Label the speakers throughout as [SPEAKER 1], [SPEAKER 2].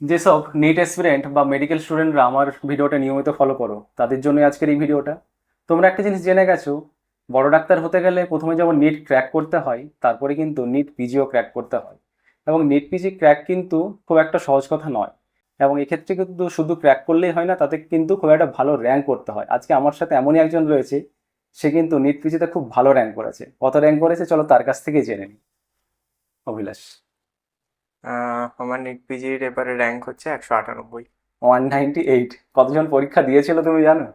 [SPEAKER 1] যেসব NEET aspirant বা medical স্টুডেন্টরা আমার ভিডিওটা নিয়মিত ফলো করো, তাদের জন্য আজকের এই ভিডিওটা। তোমরা একটা জিনিস জেনে গেছো, বড় ডাক্তার হতে গেলে প্রথমে যেমন নিট ক্র্যাক করতে হয়, তারপরে কিন্তু নিট পিজিও ক্র্যাক করতে হয়। এবং নিট পিজি ক্র্যাক কিন্তু খুব একটা সহজ কথা নয়। এবং এক্ষেত্রে কিন্তু শুধু ক্র্যাক করলেই হয় না, তাতে কিন্তু খুব একটা ভালো র্যাঙ্ক করতে হয়। আজকে আমার সাথে এমনই একজন রয়েছে, সে কিন্তু নিট পিজিতে খুব ভালো র্যাঙ্ক করেছে। কত র্যাঙ্ক করেছে, চলো তার কাছ থেকেই জেনে নিই। অভিলাষ।
[SPEAKER 2] আমার নিট পিজির এবারে র্যাঙ্ক হচ্ছে একশো আটানব্বই।
[SPEAKER 1] ওয়ান নাইনটি এইট কতজন পরীক্ষা দিয়েছিল তুমি জানো?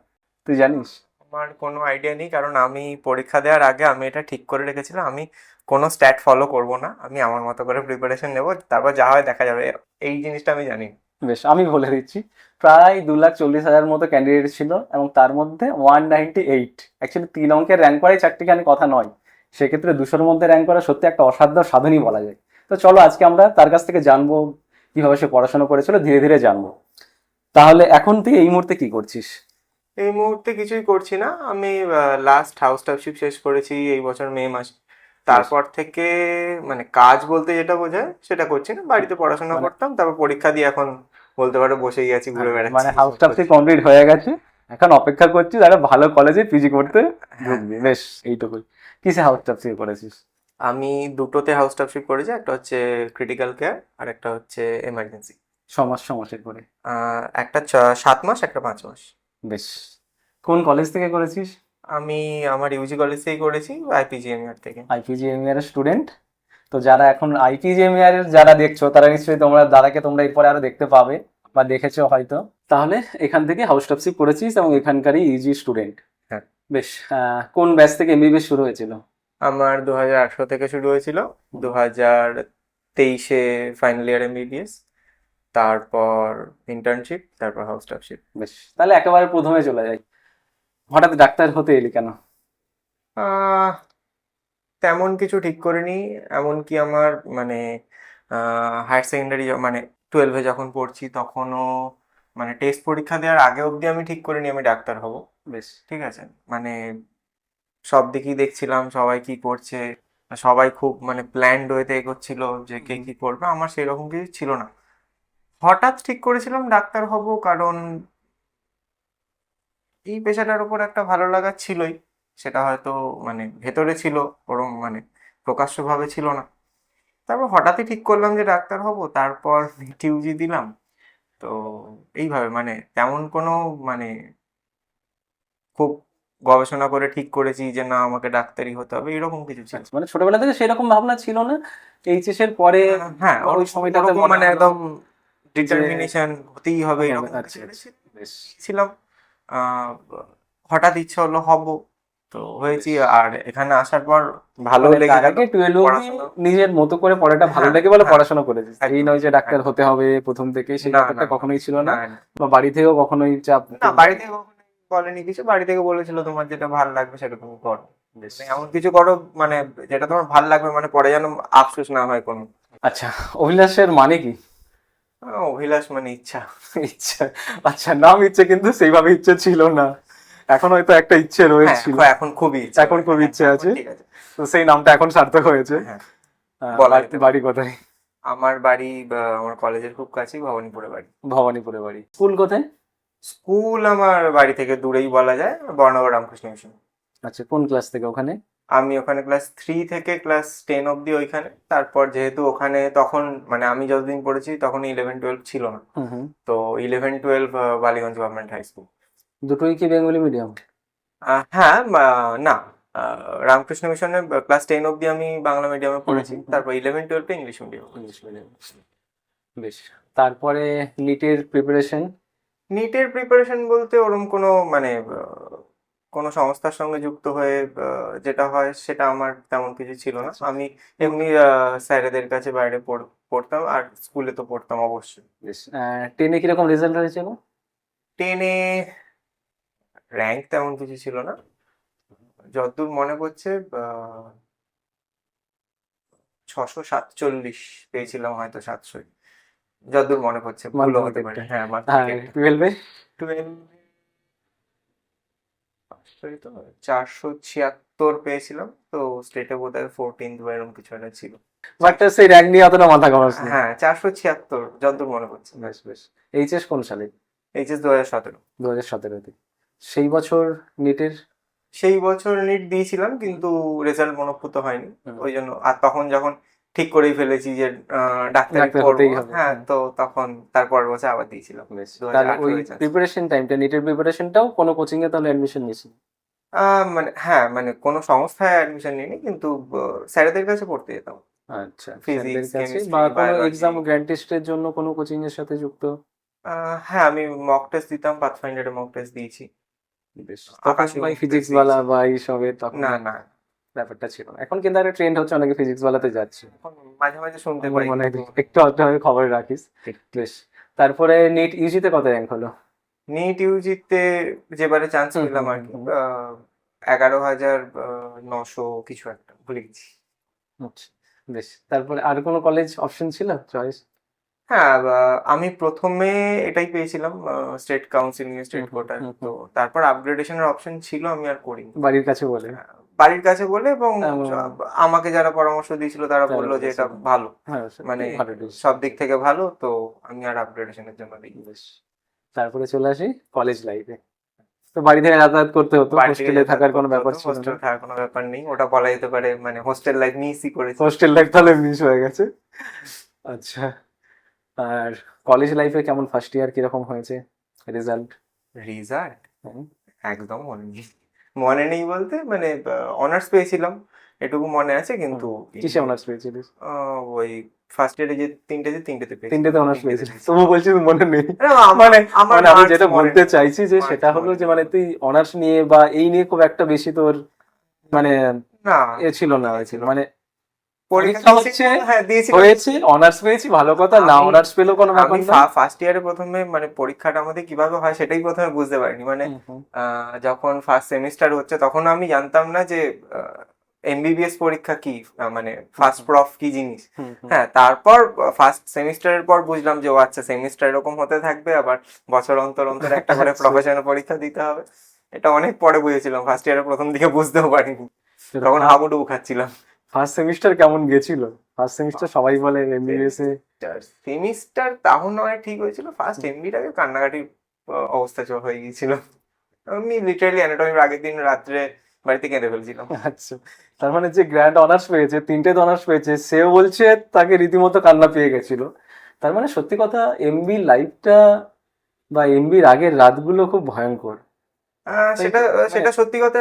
[SPEAKER 1] তুই জানিস?
[SPEAKER 2] আমার কোনো আইডিয়া নেই কারণ আমি পরীক্ষা দেওয়ার আগে আমি এটা ঠিক করে রেখেছিলাম। আমি কোনো স্ট্যাট ফলো করব না। আমি আমার মতো করে প্রিপারেশন নেব তারপর যা হয় দেখা যাবে। এই জিনিসটা আমি জানি।
[SPEAKER 1] বেশ আমি বলে দিচ্ছি প্রায় দু লাখ চল্লিশ হাজার মতো ক্যান্ডিডেট ছিল এবং তার মধ্যে ওয়ান নাইনটি এইট অ্যাকচুয়ালি তিন অঙ্কের র্যাঙ্ক করাই চারটিখানি কথা নয়। সেক্ষেত্রে দুশোর মধ্যে র্যাঙ্ক করা সত্যি একটা অসাধ্য সাধনই বলা যায়। তো চলো আজকে আমরা তার কাছ থেকে জানব কীভাবে সে পড়াশোনা করেছিল ধীরে ধীরে জানব। তাহলে এখন তুই এই মুহূর্তে কি করছিস?
[SPEAKER 2] এই মুহূর্তে কিছুই করছি না। আমি লাস্ট হাউস টাফশিপ শেষ করেছি এই বছর মে মাসে। তারপর থেকে মানে কাজ বলতে যেটা বোঝায় সেটা করছি না। বাড়িতে পড়াশোনা
[SPEAKER 1] মানে-
[SPEAKER 2] করতাম তারপর পরীক্ষা দিয়ে এখন বলতে পারো বসেই আছি ঘুরে বেড়াচ্ছি।
[SPEAKER 1] মানে হাউস টাফসি কমপ্লিট হয়ে গেছে। এখন অপেক্ষা করছিস একটা ভালো কলেজে পিজি করতে
[SPEAKER 2] হ্যাঁ।
[SPEAKER 1] ঢুকবি। বেশ এইটুকুই। কিসে হাউস টাফসি করেছিস?
[SPEAKER 2] আমি দুটোতে হাউস টাফশিপ করেছি একটা হচ্ছে ক্রিটিক্যাল কেয়ার আর একটা হচ্ছে এমার্জেন্সি
[SPEAKER 1] সমাজ সমাজের করে।
[SPEAKER 2] একটা সাত মাস একটা পাঁচ মাস।
[SPEAKER 1] বেশ। কোন কলেজ থেকে করেছিস?
[SPEAKER 2] আমি আমার ইউজি কলেজ থেকেই করেছি আইপিজিএমআর থেকে।
[SPEAKER 1] আইপিজিএমইআর এর স্টুডেন্ট তো যারা এখন আইপিজিএমইআর এর যারা দেখছ তারা নিশ্চয়ই তোমরা দাদাকে তোমরা এরপরে আরও দেখতে পাবে বা দেখেছ হয়তো। তাহলে এখান থেকে হাউস টপসিপ করেছিস এবং এখানকারই ইজি স্টুডেন্ট
[SPEAKER 2] হ্যাঁ।
[SPEAKER 1] বেশ কোন ব্যাচ থেকে এমবিবিএস শুরু হয়েছিল?
[SPEAKER 2] আমার দু হাজার আঠারো থেকে শুরু হয়েছিল। দু হাজার তেইশে ফাইনাল ইয়ার এমবিবিএস তারপর ইন্টার্নশিপ তারপর হাউস টাফশিপ
[SPEAKER 1] বেশ তাহলে একেবারে প্রথমে চলে যাই। হঠাৎ ডাক্তার হতে এলি কেন?
[SPEAKER 2] তেমন কিছু ঠিক করিনি এমনকি আমার মানে হায়ার সেকেন্ডারি মানে টুয়েলভে যখন পড়ছি তখনও মানে টেস্ট পরীক্ষা দেওয়ার আগে অবধি আমি ঠিক করিনি আমি ডাক্তার হব।
[SPEAKER 1] বেশ।
[SPEAKER 2] ঠিক আছে? মানে সব দিকেই দেখছিলাম সবাই কি করছে। সবাই খুব মানে প্ল্যান্ড ওয়েতে এগোচ্ছিল যে কে কি করবে আমার সেরকম কিছু ছিল না। হঠাৎ ঠিক করেছিলাম ডাক্তার হব কারণ এই পেশাটার উপর একটা ভালো লাগা ছিলই। সেটা হয়তো মানে ভেতরে ছিল ওরম মানে প্রকাশ্যভাবে ছিল না। তারপর হঠাৎই ঠিক করলাম যে ডাক্তার হব তারপর টিউজি দিলাম। তো এইভাবে মানে তেমন কোনো মানে খুব গবেষণা করে ঠিক করেছি যে না আমাকে ডাক্তারই হতে হবে এরকম কিছু ছিল।
[SPEAKER 1] মানে ছোটবেলা থেকে সেরকম ভাবনা ছিল না? এইচএস এর পরে
[SPEAKER 2] হ্যাঁ
[SPEAKER 1] ওই
[SPEAKER 2] ওই
[SPEAKER 1] সময়টাতে মানে
[SPEAKER 2] একদম ডিটারমিনেশন হতেই হবে এরকম
[SPEAKER 1] আচ্ছা, আচ্ছা,
[SPEAKER 2] ছিল। ছিলাম। হঠাৎ ইচ্ছা হলো হব তো হয়েছি। আর এখানে আসার পর ভালো
[SPEAKER 1] মানে
[SPEAKER 2] লেগে
[SPEAKER 1] আগে 12 অবধি নিজের মতো করে পড়াটা ভালো
[SPEAKER 2] হ্যাঁ,
[SPEAKER 1] লাগে বলে
[SPEAKER 2] হ্যাঁ,
[SPEAKER 1] পড়াশোনা করেছিস। এই নয় যে ডাক্তার হতে হবে প্রথম থেকে সেই ব্যাপারটা কখনোই ছিল না। বা বাড়ি থেকেও কখনোই চাপ
[SPEAKER 2] না বাড়ি থেকে বলেনি কিছু বাড়ি থেকে বলেছিল তোমার যেটা ভালো লাগবে সেটা তুমি করো। মানে এমন কিছু করো মানে যেটা তোমার ভালো লাগবে মানে পরে যেন আফসোস না হয় কোনো।
[SPEAKER 1] আচ্ছা অভিলাষের মানে কি?
[SPEAKER 2] অভিলাষ মানে ইচ্ছা।
[SPEAKER 1] ইচ্ছা। আচ্ছা নাম ইচ্ছে কিন্তু সেইভাবে ইচ্ছে ছিল না। এখন হয়তো একটা ইচ্ছে
[SPEAKER 2] হ্যাঁ,
[SPEAKER 1] রয়েছিল।
[SPEAKER 2] এখন- খুবই ইচ্ছা
[SPEAKER 1] এখন খুব ইচ্ছে আছে।
[SPEAKER 2] ঠিক আছে।
[SPEAKER 1] তো সেই নামটা এখন সার্থক হয়েছে।
[SPEAKER 2] হ্যাঁ।
[SPEAKER 1] বাড়ি- কোথায়?
[SPEAKER 2] আমার বাড়ি আমার কলেজের খুব কাছেই ভবানীপুরে বাড়ি।
[SPEAKER 1] ভবানীপুরে বাড়ি। স্কুল কোথায়?
[SPEAKER 2] স্কুল আমার বাড়ি থেকে দূরেই বলা যায় বর্ণগর রামকৃষ্ণ মিশন।
[SPEAKER 1] আচ্ছা কোন ক্লাস থেকে ওখানে?
[SPEAKER 2] আমি ওখানে ক্লাস থ্রি থেকে ক্লাস টেন অবধি ওইখানে। তারপর যেহেতু ওখানে তখন মানে আমি যতদিন পড়েছি তখন ইলেভেন টুয়েলভ ছিল না। তো eleven twelve Ballygunge government high school
[SPEAKER 1] দুটোই কি বেঙ্গলি মিডিয়াম
[SPEAKER 2] হ্যাঁ না। রামকৃষ্ণ মিশনে ক্লাস টেন অবধি আমি বাংলা মিডিয়ামে পড়েছি। তারপর ইলেভেন টুয়েলভে ইংলিশ মিডিয়াম
[SPEAKER 1] ইংলিশ মিডিয়াম বেশ। তারপরে নিটের প্রিপারেশন
[SPEAKER 2] নিটের প্রিপারেশন বলতে ওরম কোনো মানে কোনো সংস্থার সঙ্গে যুক্ত হয়ে যেটা হয় সেটা আমার তেমন কিছু ছিল না।
[SPEAKER 1] আচ্ছা।
[SPEAKER 2] আমি এমনি স্যারেদের কাছে বাইরে পড়- পড়তাম আর স্কুলে তো পড়তাম অবশ্যই।
[SPEAKER 1] বেশ টেনে কীরকম রেজাল্ট হয়েছিল?
[SPEAKER 2] টেনে র্যাঙ্ক তেমন কিছু ছিল না। যতদূর মনে পড়ছে ছশো সাতচল্লিশ পেয়েছিলাম হয়তো সাতশোই। যতদূর মনে পড়ছে ভুলও হতে। পারে। হ্যাঁ
[SPEAKER 1] হ্যাঁ টুয়েলভে
[SPEAKER 2] টুয়েলভ তো চারশো ছিয়াত্তর পেয়েছিলাম তো স্টেটে বোধ হয় ফোরটিন্থ বা এরকম কিছু একটা ছিল।
[SPEAKER 1] বাট সেই র্যাঙ্ক নিয়ে অতটা মাথা ঘামাস
[SPEAKER 2] হ্যাঁ চারশো ছিয়াত্তর যতদূর মনে পড়ছে।
[SPEAKER 1] বেশ বেশ। এইচএস কোন সালে?
[SPEAKER 2] এইচএস দু হাজার সতেরো।
[SPEAKER 1] দু হাজার সতেরোতে সেই বছর নিটের
[SPEAKER 2] সেই বছর নিট দিয়েছিলাম কিন্তু রেজাল্ট মনোপুত হয়নি। ওই জন্য আর তখন যখন ঠিক করেই ফেলেছি যে ডাক্তারি করব। হ্যাঁ
[SPEAKER 1] হ্যাঁ।
[SPEAKER 2] তো তখন তারপর বছর আবার দিয়েছিলাম
[SPEAKER 1] বেশ
[SPEAKER 2] 2018
[SPEAKER 1] তাহলে ওই প্রিপারেশন টাইমটা নিটের প্রিপারেশনটাও কোনো কোচিং এ তাহলে অ্যাডমিশন নিয়েছি
[SPEAKER 2] আহ, মানে হ্যাঁ মানে কোনো সংস্থায় অ্যাডমিশন নিইনি কিন্তু স্যারেদের কাছে পড়তে যেতাম।
[SPEAKER 1] আচ্ছা স্যারদের বা কোনো এক্সাম গ্র্যান্ড টেস্টের জন্য কোনো কোচিং এর সাথে যুক্ত?
[SPEAKER 2] হ্যাঁ আমি মক টেস্ট দিতাম পাথফাইন্ডারে মক টেস্ট দিয়েছি।
[SPEAKER 1] বেশ তখন ফিজিক্স বালা বা এইসবে তখন
[SPEAKER 2] না না
[SPEAKER 1] ব্যাপারটা ছিল। এখন কিন্তু একটা ট্রেন্ড হচ্ছে অনেকে ফিজিক্স বালাতে যাচ্ছে।
[SPEAKER 2] মাঝে মাঝে শুনতে পাই
[SPEAKER 1] মনে একটু আধটু আমি খবর রাখিস। বেশ। তারপরে নিট ইউজিতে কত র্যাঙ্ক হলো?
[SPEAKER 2] নিট ইউজিতে যেবারে চান্স পেলাম আর কি এগারো হাজার নশো কিছু একটা ভুলে গেছি।
[SPEAKER 1] আচ্ছা বেশ। তারপরে আর কোনো কলেজ অপশন ছিল চয়েস
[SPEAKER 2] হ্যাঁ আমি প্রথমে এটাই পেয়েছিলাম স্টেট কাউন্সিলিং স্টেট
[SPEAKER 1] হুম।
[SPEAKER 2] তো তারপর আপগ্রেডেশনের অপশন ছিল আমি আর করিনি।
[SPEAKER 1] বাড়ির কাছে বলে।
[SPEAKER 2] বাড়ির কাছে বলে এবং
[SPEAKER 1] এবং-
[SPEAKER 2] আমাকে যারা পরামর্শ দিয়েছিল তারা বলল যে এটা ভালো।
[SPEAKER 1] হ্যাঁ
[SPEAKER 2] মানে সব দিক থেকে ভালো তো আমি আর আপগ্রেডেশনের জন্য দিই
[SPEAKER 1] তারপরে চলে আসি কলেজ লাইফে তো বাড়ি থেকে যাতায়াত করতে হতো হোস্টেলে থাকার কোনো ব্যাপার ছিল
[SPEAKER 2] হোস্টেল থাকার কোনো ব্যাপার নেই ওটা বলা যেতে পারে মানে হোস্টেল লাইফ মিসই করেছি।
[SPEAKER 1] হোস্টেল লাইফ তাহলে মিস হয়ে গেছে। আচ্ছা আর কলেজ লাইফে কেমন ফার্স্ট ইয়ার কীরকম হয়েছে? রেজাল্ট
[SPEAKER 2] রেজাল্ট একদম নেই মনে নেই বলতে মানে অনার্স পেয়েছিলাম এটুকু মনে আছে কিন্তু
[SPEAKER 1] কিসে অনার্স পেয়েছিলিস?
[SPEAKER 2] ওই ফার্স্ট ইয়ারে যে তিনটে যে তিনটেতে পেয়েছি।
[SPEAKER 1] তিনটেতে অনার্স পেয়েছিলিস। তবু বলছিস মনে নেই। মানে মানে আমি যেটা বলতে চাইছি যে সেটা হলো যে মানে তুই অনার্স নিয়ে বা এই নিয়ে খুব একটা বেশি তোর মানে
[SPEAKER 2] না।
[SPEAKER 1] এ ছিল না
[SPEAKER 2] হয়েছিল
[SPEAKER 1] মানে
[SPEAKER 2] পরীক্ষা হচ্ছে? হ্যাঁ দিয়েছি।
[SPEAKER 1] হয়েছে? অনার্স পেয়েছি ভালো কথা। না অনার্স পেলেও কোনো ব্যাপার না।
[SPEAKER 2] ফার্স্ট ইয়ারে প্রথমে মানে পরীক্ষাটা আমাদের কীভাবে হয় সেটাই প্রথমে বুঝতে পারিনি। মানে যখন ফার্স্ট সেমিস্টার হচ্ছে তখন আমি জানতাম না যে এমবিবিএস পরীক্ষা কি মানে ফার্স্ট প্রফ কি জিনিস। হ্যাঁ তারপর ফার্স্ট সেমিস্টারের পর বুঝলাম যে ও আচ্ছা সেমিস্টার এরকম হতে থাকবে আবার বছর অন্তর অন্তর একটা করে
[SPEAKER 1] আচ্ছা।
[SPEAKER 2] প্রফেশনাল পরীক্ষা দিতে হবে। এটা অনেক পরে বুঝেছিলাম ফার্স্ট ইয়ারের প্রথম দিকে বুঝতেও পারিনি। তখন হাবুডুবু খাচ্ছিলাম।
[SPEAKER 1] ফার্স্ট সেমিস্টার কেমন গেছিল? ফার্স্ট সেমিস্টার সবাই বলে এমবিবিএস এ
[SPEAKER 2] সেমিস্টার তাও নয় ঠিক হয়েছিল। ফার্স্ট এমবিটাকে কান্নাকাটির অবস্থা চ- হয়ে গিয়েছিল। আমি লিটারালি অ্যানাটমির আগের দিন রাত্রে বাড়িতে কেঁদে ফেলছিলাম।
[SPEAKER 1] আচ্ছা তার মানে যে গ্র্যান্ড অনার্স পেয়েছে তিনটে অনার্স পেয়েছে সেও বলছে তাকে রীতিমতো কান্না পেয়ে গেছিল। তার মানে সত্যি কথা এমবি লাইফটা বা এমবির আগের রাতগুলো খুব ভয়ঙ্কর।
[SPEAKER 2] সেটা সেটা সত্যি কথা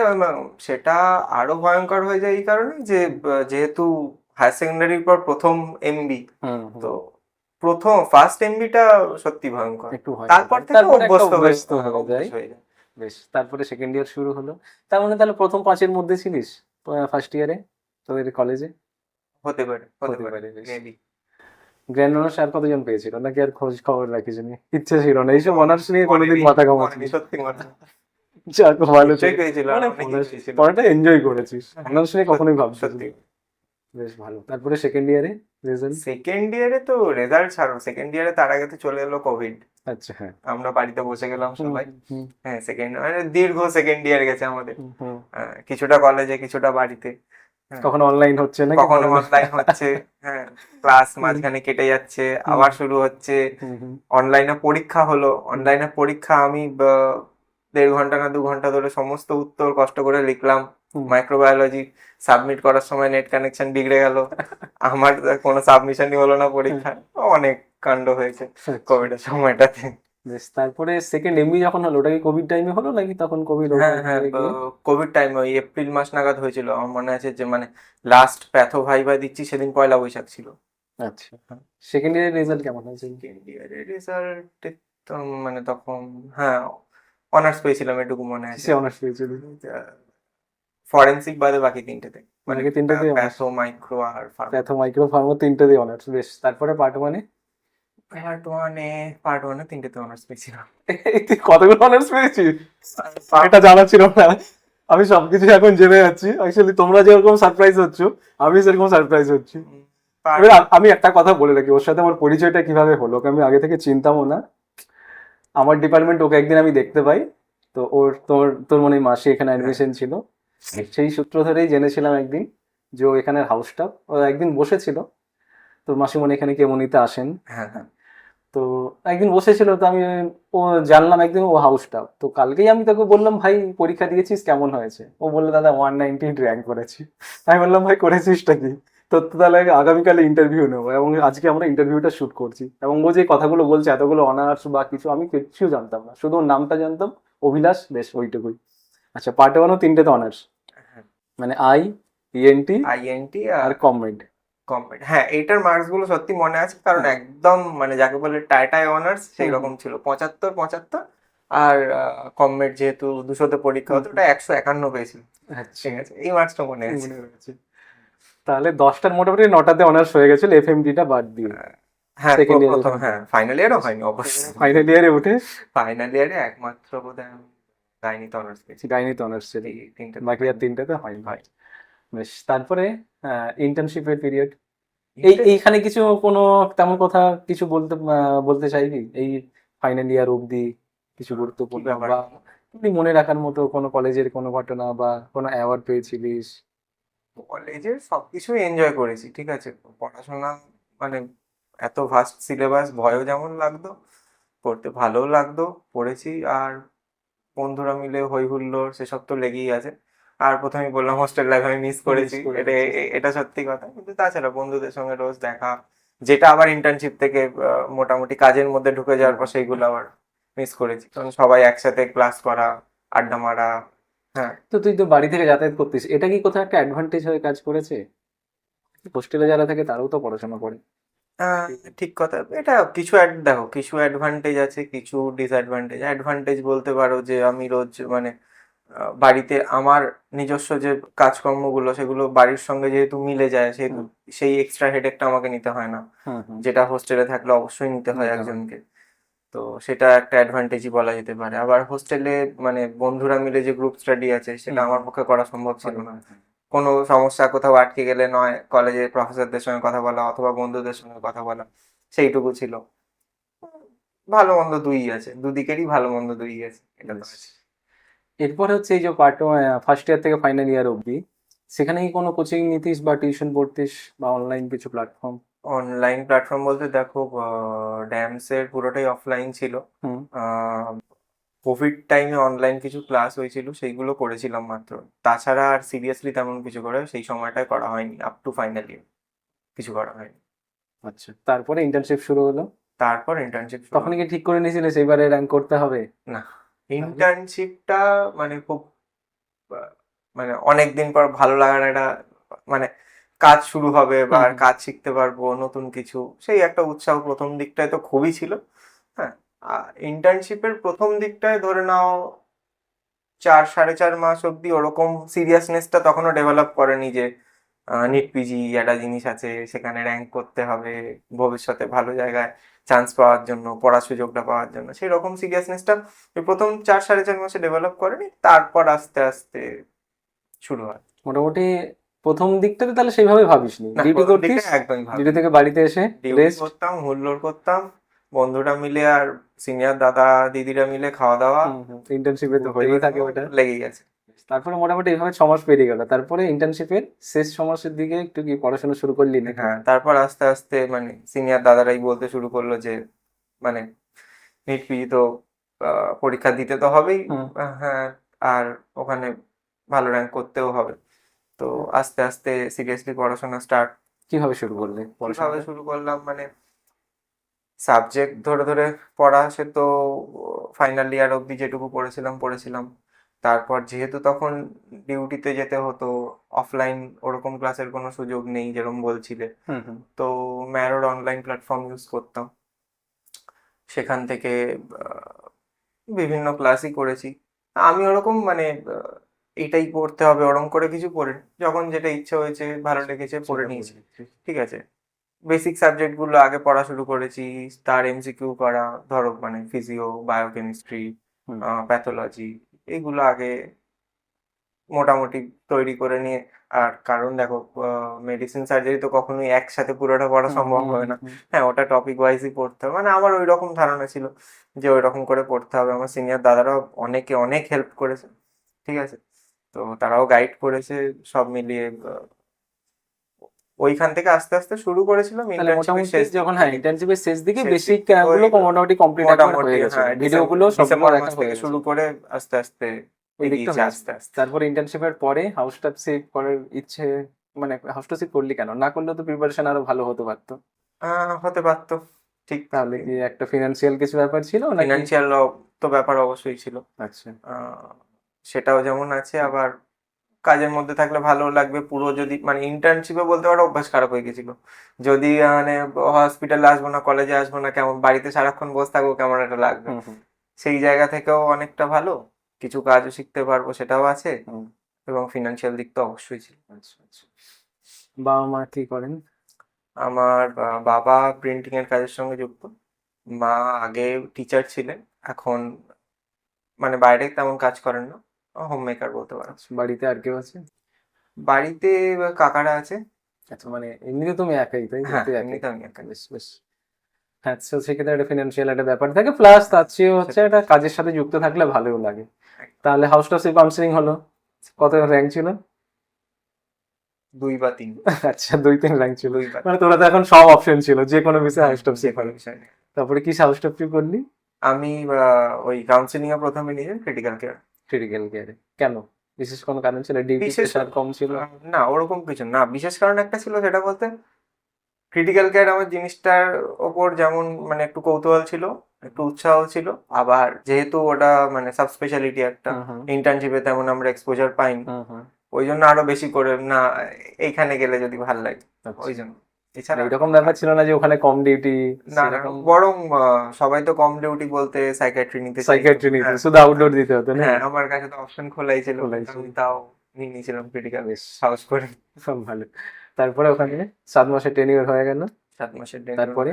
[SPEAKER 2] সেটা আরও ভয়ঙ্কর হয়ে যায় এই কারণে যে যেহেতু হায়ার সেকেন্ডারির পর প্রথম এমবি। তো প্রথম ফার্স্ট এমবিটা সত্যি ভয়ঙ্কর। তারপর থেকে অভ্যস্ত হয়ে
[SPEAKER 1] হয়ে যায়। বেশ তারপরে সেকেন্ড ইয়ার শুরু হলো। তার মানে তাহলে প্রথম পাঁচের মধ্যে ছিলিস ফার্স্ট ইয়ারে তোদের কলেজে
[SPEAKER 2] হতে পারে হতে পারে
[SPEAKER 1] গ্র্যান্ড অনার্স আর কতজন পেয়েছিল? নাকি আর খোঁজ খবর রাখিস ইচ্ছে ছিল না এইসব অনার্স নিয়ে কোনোদিন মাথা কামাচ্ছিস
[SPEAKER 2] সত্যি নেই।
[SPEAKER 1] যাক ভালো। পড়াটা এনজয় করেছিস। নিয়ে কখনোই ভাবছিস বেশ ভালো। তারপরে সেকেন্ড ইয়ারে রেজাল্ট
[SPEAKER 2] সেকেন্ড ইয়ারে তো রেজাল্ট ছাড়ো। সেকেন্ড ইয়ারে তার আগে তো চলে এলো কোভিড
[SPEAKER 1] আচ্ছা হ্যাঁ।
[SPEAKER 2] আমরা বাড়িতে বসে গেলাম সবাই। হ্যাঁ সেকেন্ড মানে দীর্ঘ সেকেন্ড ইয়ার গেছে আমাদের।
[SPEAKER 1] হুম, হুম।
[SPEAKER 2] কিছুটা কলেজে কিছুটা বাড়িতে। হ্যাঁ।
[SPEAKER 1] কখনো অনলাইন হচ্ছে না
[SPEAKER 2] কখনো অনলাইন হচ্ছে। হ্যাঁ ক্লাস মাঝখানে কেটে যাচ্ছে আবার শুরু হচ্ছে। অনলাইনে পরীক্ষা হলো। অনলাইনে পরীক্ষা আমি দেড় ঘণ্টা না দু ঘণ্টা ধরে সমস্ত উত্তর কষ্ট করে লিখলাম। মাইক্রোবায়োলজি সাবমিট করার সময় নেট কানেকশন বিগড়ে গেল। আমার কোনো সাবমিশনই হলো না পরীক্ষা অনেক কাণ্ড হয়েছে কোভিড এর সময়টাতে।
[SPEAKER 1] বেশ তারপরে সেকেন্ড এমবি যখন হলো ওটা কি কোভিড টাইমে হলো নাকি তখন কোভিড
[SPEAKER 2] হ্যাঁ হ্যাঁ কোভিড টাইম ওই এপ্রিল মাস নাগাদ হয়েছিল। আমার মনে আছে যে মানে লাস্ট প্যাথো ভাইবা দিচ্ছি সেদিন পয়লা বৈশাখ ছিল।
[SPEAKER 1] আচ্ছা। সেকেন্ড ইয়ারের রেজাল্ট কেমন হয়েছে?
[SPEAKER 2] সেকেন্ড ইয়ারের রেজাল্ট তো মানে তখন হ্যাঁ অনার্স পেয়েছিলাম এটুকু মনে আছে।
[SPEAKER 1] অনার্স পেয়েছিল।
[SPEAKER 2] ফরেন্সিক বাদে বাকি তিনটেতে। মানে
[SPEAKER 1] তিনটেতেই honours?
[SPEAKER 2] প্যাথো মাইক্রো আর
[SPEAKER 1] প্যাথো মাইক্রো ফার্মো তিনটে অনার্স বেশ। তারপরে পার্ট ওয়ানে
[SPEAKER 2] পার্ট ওয়ানে পার্ট ওয়ানে তিনটেতে অনার্স পেয়েছিলাম।
[SPEAKER 1] কতগুলো অনার্স পেয়েছিস? এটা জানা ছিল না। আমি সবকিছু এখন জেনে যাচ্ছি। অ্যাকচুয়ালি তোমরা যেরকম সারপ্রাইজ হচ্ছ আমি সেরকম সারপ্রাইজ হচ্ছি। আমি একটা কথা বলে রাখি। ওর সাথে আমার পরিচয়টা কীভাবে হলো? আমি আগে থেকে চিনতামও না। আমার ডিপার্টমেন্ট ওকে একদিন আমি দেখতে পাই। তো ওর তোর তোর মনে মাসে এখানে অ্যাডমিশন ছিল। সেই সূত্র ধরেই জেনেছিলাম একদিন যে ও এখানের হাউস স্টাফ ও একদিন বসেছিল। তো মাসিমণি এখানে কেমনিতে আসেন?
[SPEAKER 2] হ্যাঁ হ্যাঁ।
[SPEAKER 1] তো একদিন বসেছিল তো আমি ও জানলাম একদিন ও হাউস স্টাফ তো কালকেই আমি তোকে বললাম ভাই পরীক্ষা দিয়েছিস কেমন হয়েছে? ও বলল দাদা ওয়ান নাইনটি র্যাঙ্ক করেছি। আমি বললাম ভাই করেছিসটা কি? তো তাহলে আগামীকালে ইন্টারভিউ নেব এবং আজকে আমরা ইন্টারভিউটা শুট করছি। এবং ও যে কথাগুলো বলছে এতগুলো অনার্স বা কিছু আমি কিছু জানতাম না। শুধু নামটা জানতাম অভিলাষ বেশ ওইটুকুই। আচ্ছা পার্ট ওয়ানও তিনটেতে অনার্স
[SPEAKER 2] হ্যাঁ।
[SPEAKER 1] মানে আই ইএনটি
[SPEAKER 2] আইএনটি
[SPEAKER 1] আর কমেন্ট
[SPEAKER 2] কমেন্ট হ্যাঁ এইটার মার্কসগুলো সত্যি মনে আছে কারণ একদম মানে যাকে বলে টাইটাই অনার্স সেই রকম ছিল। পঁচাত্তর পঁচাত্তর আর কমেট যেহেতু দুশোতে পরীক্ষা হতো ওটা একশো একান্ন পেয়েছিল।
[SPEAKER 1] আচ্ছা।
[SPEAKER 2] ঠিক আছে এই মার্কসটা মনে আছে।
[SPEAKER 1] তাহলে দশটার মোটামুটি নটাতে অনার্স হয়ে গেছিল এফ টা বাদ দিয়ে।
[SPEAKER 2] হ্যাঁ
[SPEAKER 1] year
[SPEAKER 2] হ্যাঁ ফাইনাল ইয়ারও হয়নি অবশ্যই।
[SPEAKER 1] ফাইনাল ইয়ারে উঠে।
[SPEAKER 2] ফাইনাল ইয়ারে একমাত্র বোধহয় গাইনিতে অনার্স পেয়েছি।
[SPEAKER 1] গাইনিতে অনার্স ছিল
[SPEAKER 2] এই তিনটে
[SPEAKER 1] বাকি আর তিনটাতে হয়নি।
[SPEAKER 2] হয়।
[SPEAKER 1] বেশ তারপরে ইন্টার্নশিপের পিরিয়ড এই এইখানে কিছু কোনো তেমন কথা কিছু বলতে বলতে চাইবি? এই ফাইনাল ইয়ার অবধি কিছু গুরুত্বপূর্ণ? বা মনে রাখার মতো কোনো কলেজের কোনো ঘটনা বা কোনো অ্যাওয়ার্ড পেয়েছিলিস?
[SPEAKER 2] কলেজের সবকিছু এনজয় করেছি ঠিক আছে? পড়াশোনা মানে এত ভাস্ট সিলেবাস ভয়ও যেমন লাগতো পড়তে ভালোও লাগতো পড়েছি আর বন্ধুরা মিলে হই হুল্লোড় সেসব তো লেগেই আছে। আর প্রথমে বললাম হোস্টেল লাইফ আমি মিস করেছি এটা এ- এটা সত্যি কথা। কিন্তু তাছাড়া বন্ধুদের সঙ্গে রোজ দেখা যেটা আবার ইন্টার্নশিপ থেকে মোটামুটি কাজের মধ্যে ঢুকে যাওয়ার পর সেইগুলো আবার মিস করেছি। কারণ সবাই একসাথে ক্লাস করা আড্ডা মারা হ্যাঁ।
[SPEAKER 1] তো তুই তো বাড়ি থেকে যাতায়াত করতিস। এটা কি কোথাও একটা অ্যাডভান্টেজ হয়ে কাজ করেছে? হোস্টেলে যারা থাকে তারাও তো পড়াশোনা করে।
[SPEAKER 2] ঠিক কথা। এটা কিছু অ্যাড- দেখো কিছু অ্যাডভান্টেজ আছে কিছু ডিসঅ্যাডভান্টেজ অ্যাডভান্টেজ বলতে পারো যে আমি রোজ মানে বাড়িতে আমার নিজস্ব যে কাজকর্মগুলো সেগুলো বাড়ির সঙ্গে যেহেতু মিলে যায় সেহেতু সেই এক্সট্রা হেডেকটা আমাকে নিতে হয় না। যেটা হোস্টেলে থাকলে অবশ্যই নিতে হয়। একজনকে। তো সেটা একটা অ্যাডভান্টেজই বলা যেতে পারে। আবার হোস্টেলে মানে বন্ধুরা মিলে যে গ্রুপ স্টাডি আছে সেটা আমার পক্ষে করা সম্ভব ছিল না। কোনো সমস্যা কোথাও আটকে গেলে নয় কলেজের প্রফেসরদের সঙ্গে কথা বলা অথবা বন্ধুদের সঙ্গে কথা বলা সেইটুকু ছিল। ভালো মন্দ দুই আছে দুদিকেরই ভালো মন্দ দুই আছে এটা তো আছে।
[SPEAKER 1] এরপর হচ্ছে এই যে পার্ট ফার্স্ট ইয়ার থেকে ফাইনাল ইয়ার অবধি সেখানে কি কোনো কোচিং নিতিস বা টিউশন পড়তিস বা অনলাইন কিছু প্ল্যাটফর্ম
[SPEAKER 2] অনলাইন প্ল্যাটফর্ম বলতে দেখো ড্যামস এর পুরোটাই অফলাইন ছিল। কোভিড টাইমে অনলাইন কিছু ক্লাস হয়েছিল সেইগুলো করেছিলাম মাত্র। তাছাড়া আর সিরিয়াসলি তেমন কিছু করে সেই সময়টায় করা হয়নি আপ টু ফাইনাল ইয়ার কিছু করা হয়নি।
[SPEAKER 1] আচ্ছা তারপরে ইন্টার্নশিপ শুরু হলো?
[SPEAKER 2] তারপর ইন্টার্নশিপ
[SPEAKER 1] তখন কি ঠিক করে নিয়েছিলে এবারে র্যাঙ্ক করতে হবে?
[SPEAKER 2] না ইন্টার্নশিপটা মানে খুব মানে অনেক দিন পর ভালো লাগার একটা মানে কাজ শুরু হবে বা কাজ শিখতে পারব নতুন কিছু। সেই একটা উৎসাহ প্রথম দিকটায় তো খুবই ছিল। হ্যাঁ ইন্টার্নশিপের প্রথম দিকটায় ধরে নাও চার সাড়ে চার মাস অবধি ওরকম সিরিয়াসনেসটা তখনও ডেভেলপ করেনি যে নিট পিজি একটা জিনিস আছে সেখানে র্যাঙ্ক করতে হবে ভবিষ্যতে ভালো জায়গায় চান্স পাওয়ার জন্য পড়ার সুযোগটা পাওয়ার জন্য। সেই রকম সিরিয়াসনেসটা প্রথম চার সাড়ে চার মাসে ডেভেলপ করেনি তারপর আস্তে আস্তে শুরু হয়।
[SPEAKER 1] মোটামুটি প্রথম দিকটাতে তাহলে সেইভাবে ভাবিসনি।
[SPEAKER 2] না,
[SPEAKER 1] ডিউটি করতিস
[SPEAKER 2] একদমই
[SPEAKER 1] ডিউটি থেকে বাড়িতে এসে রেস্ট
[SPEAKER 2] করতাম হুল্লোড় করতাম বন্ধুরা মিলে আর সিনিয়র দাদা দিদিরা মিলে খাওয়া দাওয়া
[SPEAKER 1] ইন্টার্নশিপে তো হয়েই থাকে ওটা।
[SPEAKER 2] লেগেই গেছে।
[SPEAKER 1] তারপরে মোটামুটি এইভাবে ছ মাস পেরিয়ে গেল। তারপরে ইন্টার্নশিপের শেষ ছ মাসের দিকে একটু কি পড়াশোনা শুরু করলি না
[SPEAKER 2] হ্যাঁ তারপর আস্তে আস্তে মানে সিনিয়র দাদারাই বলতে শুরু করল যে মানে নিট পিজি তো পরীক্ষা দিতে তো হবেই। হ্যাঁ আর ওখানে ভালো র্যাঙ্ক করতেও হবে। তো আস্তে আস্তে সিরিয়াসলি পড়াশোনা স্টার্ট
[SPEAKER 1] কীভাবে শুরু করলে
[SPEAKER 2] কীভাবে শুরু করলাম? মানে সাবজেক্ট ধরে ধরে পড়া সে তো ফাইনাল ইয়ার অবধি যেটুকু পড়েছিলাম পড়েছিলাম। তারপর যেহেতু তখন ডিউটিতে যেতে হতো অফলাইন ওরকম ক্লাসের কোনো সুযোগ নেই যেরকম বলছিলে। তো ম্যারোর অনলাইন প্ল্যাটফর্ম ইউজ করতাম। সেখান থেকে বিভিন্ন ক্লাসই করেছি। আমি ওরকম মানে এটাই পড়তে হবে ওরম করে কিছু পড়িনি যখন যেটা ইচ্ছে হয়েছে ভালো লেগেছে পড়ে নিয়েছি। ঠিক। আছে? বেসিক সাবজেক্টগুলো আগে পড়া শুরু করেছি তার এমসিকিউ করা ধরো মানে ফিজিও বায়োকেমিস্ট্রি। প্যাথোলজি এইগুলো আগে মোটামুটি তৈরি করে নিয়ে আর কারণ দেখো মেডিসিন সার্জারি তো কখনোই একসাথে পুরোটা পড়া সম্ভব হবে না। হ্যাঁ ওটা টপিক ওয়াইজই পড়তে হবে। মানে আমার ওই রকম ধারণা ছিল যে ওই রকম করে পড়তে হবে। আমার সিনিয়র দাদারাও অনেকে অনেক হেল্প করেছে। ঠিক আছে? তো তারাও গাইড করেছে সব মিলিয়ে ওইখান থেকে আস্তে আস্তে শুরু করেছিলাম
[SPEAKER 1] মোটামুটি
[SPEAKER 2] শেষ
[SPEAKER 1] যখন হ্যাঁ ইন্টার্নশিপের শেষ দিকে
[SPEAKER 2] দিকে
[SPEAKER 1] গুলো মোটামুটি কমপ্লিট হয়ে গেছে।
[SPEAKER 2] মাস
[SPEAKER 1] হয়ে
[SPEAKER 2] থেকে
[SPEAKER 1] গেছে।
[SPEAKER 2] শুরু করে আস্তে আস্তে আস্তে আস্তে।
[SPEAKER 1] তারপর ইন্টার্নশিপের পরে হাউস টাপশিপ করার ইচ্ছে মানে হাউস টাপশিপ করলি কেন? না করলে তো প্রিপারেশন আরও ভালো হতে পারতো।
[SPEAKER 2] হতে পারতো ঠিক।
[SPEAKER 1] তাহলে কি একটা ফিনান্সিয়াল কিছু ব্যাপার ছিল নাকি?
[SPEAKER 2] ফিনান্সিয়াল তো ব্যাপার অবশ্যই ছিল।
[SPEAKER 1] আচ্ছা।
[SPEAKER 2] সেটাও যেমন আছে আবার কাজের মধ্যে থাকলে ভালো লাগবে। পুরো যদি মানে ইন্টার্নশিপে বলতে পারো অভ্যাস খারাপ হয়ে গেছিল। যদি মানে হসপিটালে আসব না কলেজে আসব না কেমন বাড়িতে সারাক্ষণ বসে থাকব কেমন একটা লাগবে। সেই জায়গা থেকেও অনেকটা ভালো। কিছু কাজও শিখতে পারব সেটাও আছে। এবং ফিনান্সিয়াল দিক তো অবশ্যই ছিল।
[SPEAKER 1] আচ্ছা আচ্ছা। বাবা মা কি করেন?
[SPEAKER 2] আমার বাবা প্রিন্টিং এর কাজের সঙ্গে যুক্ত। মা আগে টিচার ছিলেন। এখন মানে বাইরে তেমন কাজ করেন না। হোম মেকার বলতে পারো।
[SPEAKER 1] আচ্ছা, বাড়িতে আর কেউ আছে?
[SPEAKER 2] বাড়িতে কাকারা আছে।
[SPEAKER 1] আচ্ছা মানে এমনিতে তুমি একাই তাই
[SPEAKER 2] হ্যাঁ
[SPEAKER 1] একাই।
[SPEAKER 2] এমনিতে আমি একা
[SPEAKER 1] বেশ বেশ। হ্যাঁ সেক্ষেত্রে একটা ফিনান্সিয়াল একটা ব্যাপার থাকে প্লাস তার চেয়ে হচ্ছে একটা কাজের সাথে যুক্ত থাকলে ভালোও লাগে। তাহলে হাউস টাপশিপ কাউন্সিলিং হলো। কত র্যাঙ্ক ছিল?
[SPEAKER 2] দুই বা তিন।
[SPEAKER 1] আচ্ছা দুই তিন র্যাঙ্ক ছিল। মানে তোরা তো এখন সব অপশন ছিল যে কোনো বিষয়ে হাউস
[SPEAKER 2] কোনো বিষয়।
[SPEAKER 1] তারপরে কি হাউস টাপশিপ করলি?
[SPEAKER 2] আমি ওই কাউন্সিলিং এ প্রথমে নিয়েছি ক্রিটিক্যাল কেয়ার
[SPEAKER 1] ক্রিটিক্যাল কেয়ারে কেন? বিশেষ কোনো কারণ ছিল? ডিউটি প্রেশার কম ছিল?
[SPEAKER 2] না ওরকম কিছু না। বিশেষ কারণ একটা ছিল সেটা বলতে ক্রিটিক্যাল কেয়ার আমার জিনিসটার ওপর যেমন মানে একটু কৌতূহল ছিল একটু উৎসাহ ছিল। আবার যেহেতু ওটা মানে সাব স্পেশালিটি একটা ইন্টার্নশিপে তেমন আমরা এক্সপোজার পাইনি। ওই জন্য আরও বেশি করে না এইখানে গেলে যদি ভালো লাগে।
[SPEAKER 1] আচ্ছা।
[SPEAKER 2] ওই জন্য। এছাড়া
[SPEAKER 1] এরকম ব্যাপার ছিল না যে ওখানে কম ডিউটি
[SPEAKER 2] না বরং সবাই তো কম ডিউটি বলতে সাইকিয়াট্রি নিতে।
[SPEAKER 1] সাইকিয়াট্রি নিতে
[SPEAKER 2] হ্যাঁ,
[SPEAKER 1] শুধু আউটডোর দিতে হতো না?
[SPEAKER 2] হ্যাঁ আমার কাছে তো অপশন খোলাই ছিল। আমি তাও নিয়ে নিয়েছিলাম ক্রিটিক্যাল
[SPEAKER 1] বেশ।
[SPEAKER 2] সাহস করে।
[SPEAKER 1] সব ভালো। তারপরে ওখানে সাত মাসের ট্রেনিং হয়ে গেল।
[SPEAKER 2] সাত মাসের ট্রেনিং
[SPEAKER 1] তারপরে?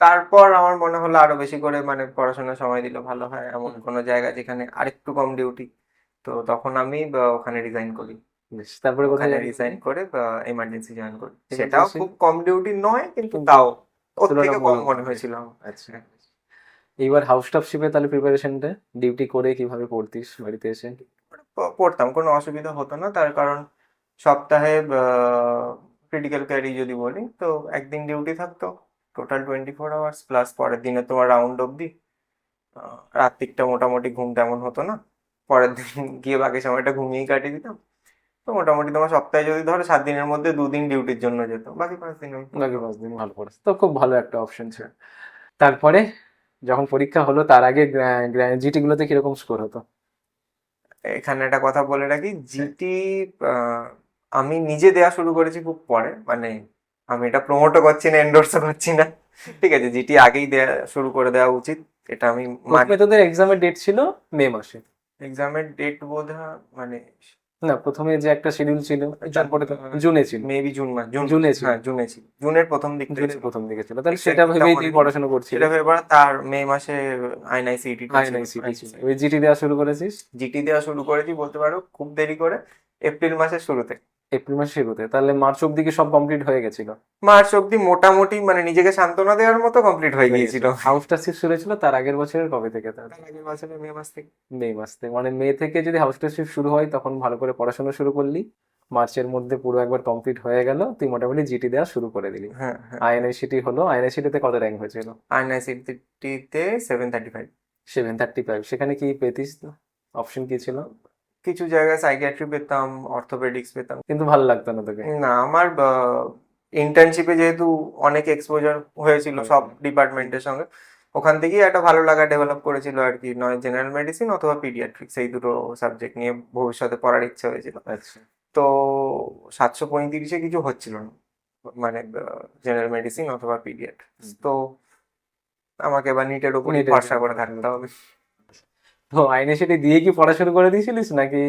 [SPEAKER 2] তারপর আমার মনে হলো আরও বেশি করে মানে পড়াশোনার সময় দিলে ভালো হয়। এমন। কোনো জায়গা যেখানে আরেকটু কম ডিউটি তো তখন আমি ওখানে রিজাইন করি।
[SPEAKER 1] তারপরে কোথায়?
[SPEAKER 2] রিজাইন করে এমার্জেন্সি জয়েন করি? সেটাও খুব কম ডিউটি নয় কিন্তু তাও। ওর থেকে কম মনে হয়েছিল
[SPEAKER 1] আচ্ছা। এইবার হাউস টাপশিপে তাহলে প্রিপারেশনটা ডিউটি করে কীভাবে পড়তিস বাড়িতে এসে?
[SPEAKER 2] প- পড়তাম কোনো অসুবিধা হতো না। তার কারণ সপ্তাহে ক্রিটিক্যাল ক্যারি যদি বলি তো একদিন ডিউটি থাকতো total twenty four hours plus পরের দিনে তোমার রাউন্ড অবধি। রাত্রিকটা মোটামুটি ঘুম তেমন হতো না। পরের দিন গিয়ে বাকি সময়টা ঘুমিয়েই কাটিয়ে দিতাম। তো মোটামুটি তোমার সপ্তাহে যদি ধরো সাত দিনের মধ্যে দুদিন ডিউটির জন্য যেত বাকি পাঁচ দিন
[SPEAKER 1] বাকি পাঁচ দিন ভালো পড়েছে তো খুব ভালো একটা অপশন ছিল। তারপরে যখন পরীক্ষা হলো তার আগে জিটি গুলোতে কীরকম স্কোর হতো?
[SPEAKER 2] এখানে একটা কথা বলে রাখি জিটি আমি নিজে দেওয়া শুরু করেছি খুব পরে মানে আমি এটা প্রমোটও করছি না এন্ডোর্সও করছি না। ঠিক আছে জিটি আগেই দেয়া শুরু করে দেওয়া উচিত এটা আমি
[SPEAKER 1] তোদের এক্সামের ডেট ছিল মে মাসে।
[SPEAKER 2] এক্সামের ডেট বোধ মানে
[SPEAKER 1] না প্রথমে যে একটা শিডিউল ছিল তারপরে তো জুনে ছিল।
[SPEAKER 2] মেবি জুন মাস জুন
[SPEAKER 1] জুনে ছিল।
[SPEAKER 2] হ্যাঁ জুনে ছিল। জুনের প্রথম দিক থেকে
[SPEAKER 1] জুনের প্রথম দিকে ছিল। তাহলে সেটা ভেবেই তুই পড়াশোনা করছিস।
[SPEAKER 2] সেটা ভেবে তার মে মাসে আইনআই সিটি
[SPEAKER 1] আইএনআইসিটি ছিল। ওই জিটি দেওয়া শুরু করেছিস?
[SPEAKER 2] জিটি দেওয়া শুরু করেছি বলতে পারো খুব দেরি করে এপ্রিল মাসের শুরুতে।
[SPEAKER 1] এপ্রিল মাসের শুরুতে। তাহলে মার্চ অব্দি কি সব কমপ্লিট হয়ে গেছিল?
[SPEAKER 2] মার্চ অব্দি মোটামুটি মানে নিজেকে সান্ত্বনা দেওয়ার মতো কমপ্লিট হয়ে গিয়েছিল।
[SPEAKER 1] হাউসটা শিফট শুরু হয়েছিল তার আগের বছরের কবে থেকে তার
[SPEAKER 2] আগের বছরের মে মাস থেকে।
[SPEAKER 1] মে মাস থেকে। মানে মে থেকে যদি হাউসটা শিফট শুরু হয় তখন ভালো করে পড়াশোনা শুরু করলি। মার্চের মধ্যে পুরো একবার কমপ্লিট হয়ে গেল। তুই মোটামুটি জিটি দেওয়া শুরু করে দিলি।
[SPEAKER 2] হ্যাঁ হ্যাঁ।
[SPEAKER 1] আইএনআইসিটি হলো। আইএনআইসিটিতে কত র্যাঙ্ক হয়েছিল?
[SPEAKER 2] আইনআই সিটিতে seven thirty five
[SPEAKER 1] seven thirty five সেখানে কি পেতিস? অপশন কি ছিল?
[SPEAKER 2] কিছু জায়গায় সাইকিয়াট্রি পেতাম অর্থোপেডিক্স পেতাম।
[SPEAKER 1] কিন্তু ভালো লাগতো না তোকে?
[SPEAKER 2] না আমার ইন্টার্নশিপে যেহেতু অনেক এক্সপোজার হয়েছিল সব ডিপার্টমেন্টের সঙ্গে ওখান থেকেই একটা ভালো লাগা ডেভেলপ করেছিল আর কি নয় জেনারেল মেডিসিন অথবা পিডিয়াট্রিক্স এই দুটো সাবজেক্ট নিয়ে ভবিষ্যতে পড়ার ইচ্ছা হয়েছিল।
[SPEAKER 1] আচ্ছা।
[SPEAKER 2] তো সাতশো পঁয়ত্রিশে কিছু হচ্ছিল না মানে জেনারেল মেডিসিন অথবা পিডিয়াট্রিক্স তো আমাকে এবার নিটের উপর ভরসা করে থাকতে হবে।
[SPEAKER 1] তো আইএনআইসিটি দিয়ে কি পড়া শুরু করে দিয়েছিলিস নাকি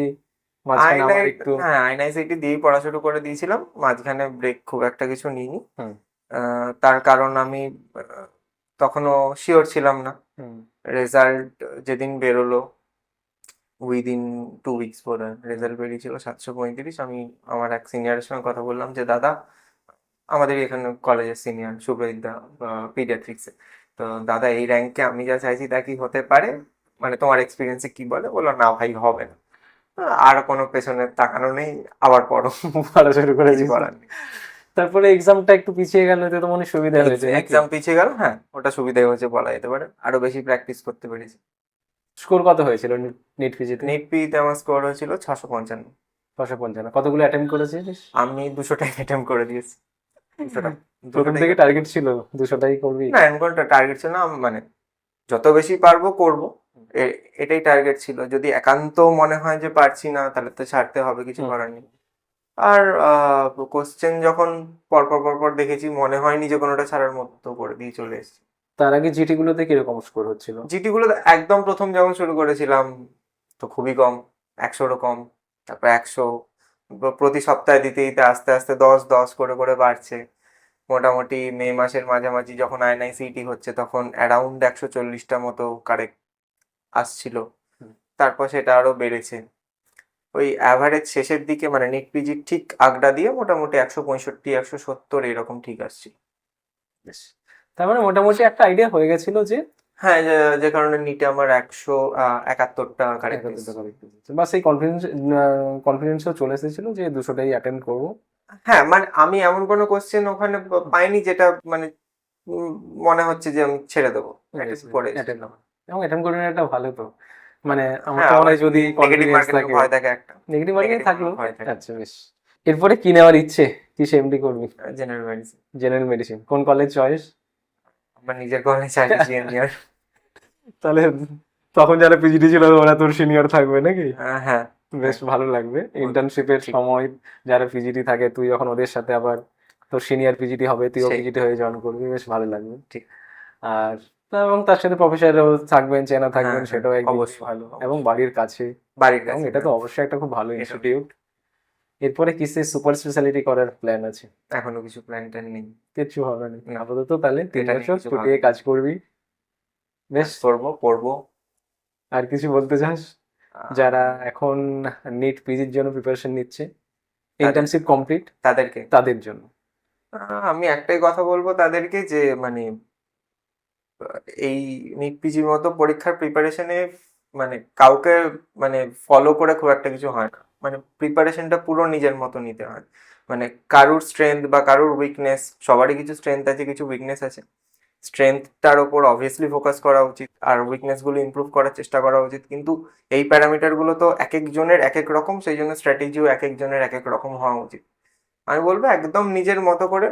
[SPEAKER 1] মাঝখানে
[SPEAKER 2] আইনআই
[SPEAKER 1] একটু
[SPEAKER 2] হ্যাঁ দিয়েই পড়া শুরু করে দিয়েছিলাম মাঝখানে ব্রেক খুব একটা কিছু নিইনি। তার কারণ আমি তখনও শিওর ছিলাম না। রেজাল্ট যেদিন বেরোলো উইদিন টু উইকস হয় রেজাল্ট বেরিয়েছিল সাতশো পঁয়ত্রিশ। আমি আমার এক সিনিয়রের সঙ্গে কথা বললাম যে দাদা আমাদের এখানে কলেজের সিনিয়র সুব্রজিৎদা পিডিয়াট্রিক্সে তো দাদা এই র্যাঙ্কে আমি যা চাইছি তা কি হতে পারে? মানে তোমার এক্সপিরিয়েন্সে কি বলে? বলল না ভাই হবে না। আর কোনো পেছনে তাকানো নেই আবার পড়ো।
[SPEAKER 1] পড়া শুরু করে
[SPEAKER 2] করার নেই।
[SPEAKER 1] তারপরে এক্সামটা একটু পিছিয়ে গেল এতে তো মনে সুবিধা হয়েছে
[SPEAKER 2] এক্সাম পিছিয়ে গেল হ্যাঁ ওটা সুবিধা হয়েছে বলা যেতে পারে। আরও বেশি প্র্যাকটিস করতে পেরেছি।
[SPEAKER 1] স্কোর কত হয়েছিল নিট পিজিতে
[SPEAKER 2] নেট পিতে আমার স্কোর হয়েছিল ছশো পঞ্চান্ন।
[SPEAKER 1] ছশো পঞ্চান্ন। কতগুলো অ্যাটেম্প করেছিস?
[SPEAKER 2] আমি দুশোটাই অ্যাটেম্প করে দিয়েছি।
[SPEAKER 1] প্রথম থেকে টার্গেট ছিল দুশোটাই করবি।
[SPEAKER 2] না এমন কোনো টার্গেট ছিল না মানে যত বেশি পারব করব। এটাই টার্গেট ছিল। যদি একান্ত মনে হয় যে পারছি না তাহলে তো ছাড়তে হবে কিছু করার নেই। আর কোশ্চেন যখন পরপর পরপর দেখেছি মনে হয়নি যে কোনোটা ছাড়ার মতো করে দিয়ে চলে এসেছি।
[SPEAKER 1] তার আগে জিটি গুলোতে কীরকম স্কোর হচ্ছিল?
[SPEAKER 2] জিটি গুলো একদম প্রথম যখন শুরু করেছিলাম তো খুবই কম একশোরও কম তারপর একশো প্রতি সপ্তাহে দিতে দিতে আস্তে আস্তে দশ দশ করে করে বাড়ছে। মোটামুটি মে মাসের মাঝামাঝি যখন আইএনআই সিটি হচ্ছে তখন অ্যারাউন্ড একশো চল্লিশটা মতো কারেক্ট আসছিল। তারপর সেটা আরও বেড়েছে। ওই অ্যাভারেজ শেষের দিকে মানে নেট পিজি ঠিক আগড়া দিয়ে মোটামুটি একশো পঁয়ষট্টি একশো সত্তর এরকম ঠিক আসছে।
[SPEAKER 1] বেশ। তার মানে মোটামুটি একটা আইডিয়া হয়ে গেছিল যে
[SPEAKER 2] হ্যাঁ যে- কারণে নিটে আমার একশো একাত্তরটা কারেক্ট
[SPEAKER 1] বা সেই কনফিডেন্স কনফিডেন্সও চলে এসেছিল যে দুশোটাই অ্যাটেন্ড করব।
[SPEAKER 2] হ্যাঁ মানে আমি এমন কোনো কোশ্চেন ওখানে পাইনি যেটা মানে মনে হচ্ছে যে আমি ছেড়ে দেবো। করে
[SPEAKER 1] অ্যাটেন্ড এবং অ্যাটেন্ড করে নেওয়াটা ভালো তো। মানে আমার
[SPEAKER 2] হ্যাঁ,
[SPEAKER 1] তো মনে হয় যদি
[SPEAKER 2] নেগেটিভ
[SPEAKER 1] কনফিডেন্স
[SPEAKER 2] মার্কেটিং
[SPEAKER 1] থাকে
[SPEAKER 2] ভয় থাকে। একটা।
[SPEAKER 1] নেগেটিভ মার্কিং থাকল। আচ্ছা বেশ। এরপরে কি নেওয়ার ইচ্ছে? কিসে এমডি করবি?
[SPEAKER 2] জেনারেল মেডিসিন
[SPEAKER 1] জেনারেল মেডিসিন কোন কলেজ চয়েস
[SPEAKER 2] আমার নিজের কলেজ আছে জিএনইআর
[SPEAKER 1] তাহলে তখন যারা পিজিটি ছিল ওরা তোর সিনিয়র থাকবে নাকি?
[SPEAKER 2] হ্যাঁ।
[SPEAKER 1] বেশ ভালো লাগবে। ইন্টার্নশিপের সময় যারা পিজিটি থাকে তুই যখন ওদের সাথে আবার তোর সিনিয়র পিজিটি হবে তুইও। পিজিটি হয়ে জয়েন করবি। বেশ ভালো লাগবে।
[SPEAKER 2] ঠিক।
[SPEAKER 1] আর এবং তার সাথে প্রফেসরও থাকবেন চেনা থাকবেন
[SPEAKER 2] হ্যাঁ,
[SPEAKER 1] সেটাও
[SPEAKER 2] অবশ্যই,
[SPEAKER 1] ভালো। এবং বাড়ির কাছে।
[SPEAKER 2] বাড়ির কাছে
[SPEAKER 1] এটা তো অবশ্যই একটা খুব ভালো ইনস্টিটিউট। এরপরে কিসে সুপার স্পেশালিটি করার প্ল্যান আছে?
[SPEAKER 2] এখনও কিছু প্ল্যান ট্যান নেই।
[SPEAKER 1] কিচ্ছু হবে না। আপাতত তাহলে তিন বছর ছুটিয়ে কাজ করবি। বেশ।
[SPEAKER 2] করব পড়ব
[SPEAKER 1] আর কিছু বলতে চাস? যারা এখন নিট পিজির জন্য প্রিপারেশন নিচ্ছে ইন্টার্নশিপ কমপ্লিট
[SPEAKER 2] তাদেরকে।
[SPEAKER 1] তাদের জন্য।
[SPEAKER 2] আমি একটাই কথা বলব তাদেরকে যে মানে এই নিট পিজির মতো পরীক্ষার প্রিপারেশনে মানে কাউকে মানে ফলো করে খুব একটা কিছু হয় না। মানে প্রিপারেশনটা পুরো নিজের মতো নিতে হয়। মানে কারুর স্ট্রেংথ বা কারুর উইকনেস সবারই কিছু স্ট্রেংথ আছে, কিছু উইকনেস আছে। স্ট্রেংথটার ওপর অবভিয়াসলি ফোকাস করা উচিত আর উইকনেসগুলো ইমপ্রুভ করার চেষ্টা করা উচিত। কিন্তু এই প্যারামিটারগুলো তো এক একজনের এক এক রকম, সেই জন্য স্ট্র্যাটেজিও এক একজনের এক এক রকম হওয়া উচিত। আমি বলব একদম নিজের মতো করে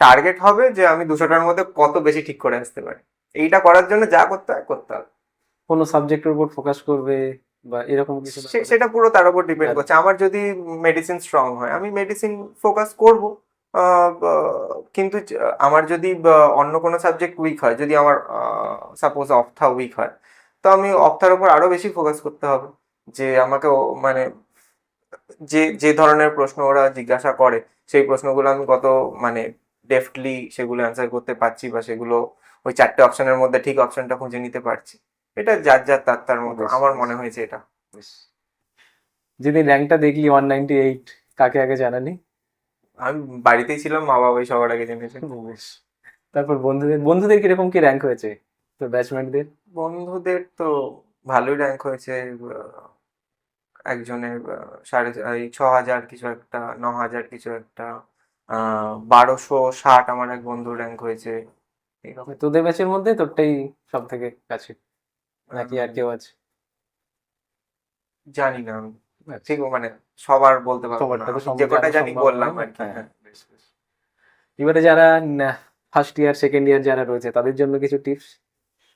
[SPEAKER 2] টার্গেট হবে যে আমি দুশোটার মধ্যে কত বেশি ঠিক করে আসতে পারি। এইটা করার জন্য যা করতে হয় করতে হবে।
[SPEAKER 1] কোনো সাবজেক্টের উপর ফোকাস করবে বা এরকম কিছু
[SPEAKER 2] সেটা পুরো তার উপর ডিপেন্ড
[SPEAKER 1] আচ্ছা।
[SPEAKER 2] করছে আমার যদি মেডিসিন স্ট্রং হয় আমি মেডিসিন ফোকাস করব। কিন্তু আমার যদি অন্য কোনো সাবজেক্ট উইক হয় যদি আমার সাপোজ অপথা উইক হয় তো আমি অপথার উপর আরও বেশি ফোকাস করতে হবে। যে আমাকে মানে যে যে ধরনের প্রশ্ন ওরা জিজ্ঞাসা করে সেই প্রশ্নগুলো আমি কত মানে ডেফটলি সেগুলো অ্যান্সার করতে পারছি বা সেগুলো ওই চারটে অপশনের মধ্যে ঠিক অপশনটা খুঁজে নিতে পারছি। এটা যার যার তার তার মতো আমার মনে হয়েছে এটা।
[SPEAKER 1] যেদিন র্যাঙ্কটা দেখলি ওয়ান নাইনটি এইট কাকে আগে জানালি?
[SPEAKER 2] আমি বাড়িতেই ছিলাম মা বাবাই সবার আগে জেনেছে
[SPEAKER 1] তারপর বন্ধুদের বন্ধুদের কীরকম কি র্যাঙ্ক হয়েছে তোর ব্যাচমেটদের
[SPEAKER 2] বন্ধুদের তো ভালোই র্যাঙ্ক হয়েছে একজনের সাড়ে এই ছ হাজার কিছু একটা ন হাজার কিছু একটা বারোশো ষাট আমার এক বন্ধুর র্যাঙ্ক হয়েছে। এরকম।
[SPEAKER 1] তোদের ব্যাচের মধ্যে তোরটাই সব থেকে কাছে? নাকি আর কেউ আছে?
[SPEAKER 2] জানি না আমি।
[SPEAKER 1] আচ্ছা।
[SPEAKER 2] ঠিক মানে সবার বলতে পারব না। যে কটা
[SPEAKER 1] জানি
[SPEAKER 2] বললাম আর কি।
[SPEAKER 1] হ্যাঁ,
[SPEAKER 2] হ্যাঁ।
[SPEAKER 1] এবারে যারা ফার্স্ট ইয়ার সেকেন্ড ইয়ার যারা রয়েছে তাদের জন্য কিছু টিপস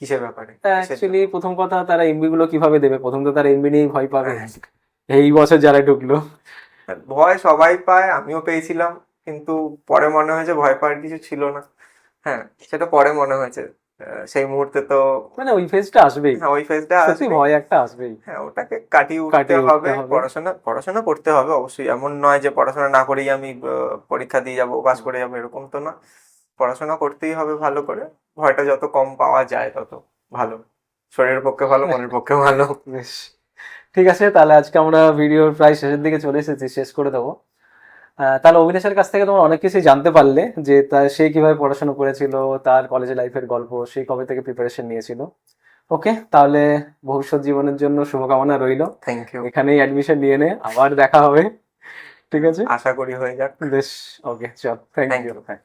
[SPEAKER 2] কিসের ব্যাপারে?
[SPEAKER 1] অ্যাকচুয়ালি প্রথম কথা তারা এমবি গুলো কীভাবে দেবে? প্রথম তো তারা এমবি নিয়েই ভয় পাবে।
[SPEAKER 2] হ্যাঁ।
[SPEAKER 1] এই বছর যারা ঢুকলো।
[SPEAKER 2] ভয় সবাই পায় আমিও পেয়েছিলাম কিন্তু পরে মনে হয়েছে ভয় পাওয়ার কিছু ছিল না। হ্যাঁ সেটা পরে মনে হয়েছে। সেই মুহূর্তে তো
[SPEAKER 1] মানে ওই ফেজটা আসবেই।
[SPEAKER 2] হ্যাঁ ওই ফেজটা
[SPEAKER 1] সত্যি ভয় একটা আসবেই।
[SPEAKER 2] হ্যাঁ ওটাকে কাটিয়ে উঠতে হবে। পড়াশোনা পড়াশোনা করতে হবে অবশ্যই। এমন নয় যে পড়াশোনা না করেই আমি পরীক্ষা দিয়ে যাব পাস করে যাব এরকম তো না। পড়াশোনা করতেই হবে ভালো করে। ভয়টা যত কম পাওয়া যায় তত ভালো। শরীরের পক্ষে ভালো মনের পক্ষে ভালো।
[SPEAKER 1] বেশ। ঠিক আছে তাহলে আজকে আমরা ভিডিওর প্রায় শেষের দিকে চলে এসেছি শেষ করে দেবো। তাহলে অভিনেশের কাছ থেকে তোমার অনেক কিছুই জানতে পারলে যে তার সে কীভাবে পড়াশোনা করেছিল তার কলেজ লাইফের গল্প সে কবে থেকে প্রিপারেশন নিয়েছিল। ওকে তাহলে ভবিষ্যৎ জীবনের জন্য শুভকামনা রইল।
[SPEAKER 2] থ্যাংক ইউ
[SPEAKER 1] এখানেই অ্যাডমিশন নিয়ে নে আবার দেখা হবে। ঠিক আছে?
[SPEAKER 2] আশা করি হয়ে যাক।
[SPEAKER 1] বেশ ওকে চল। Thank you. হ্যাঁ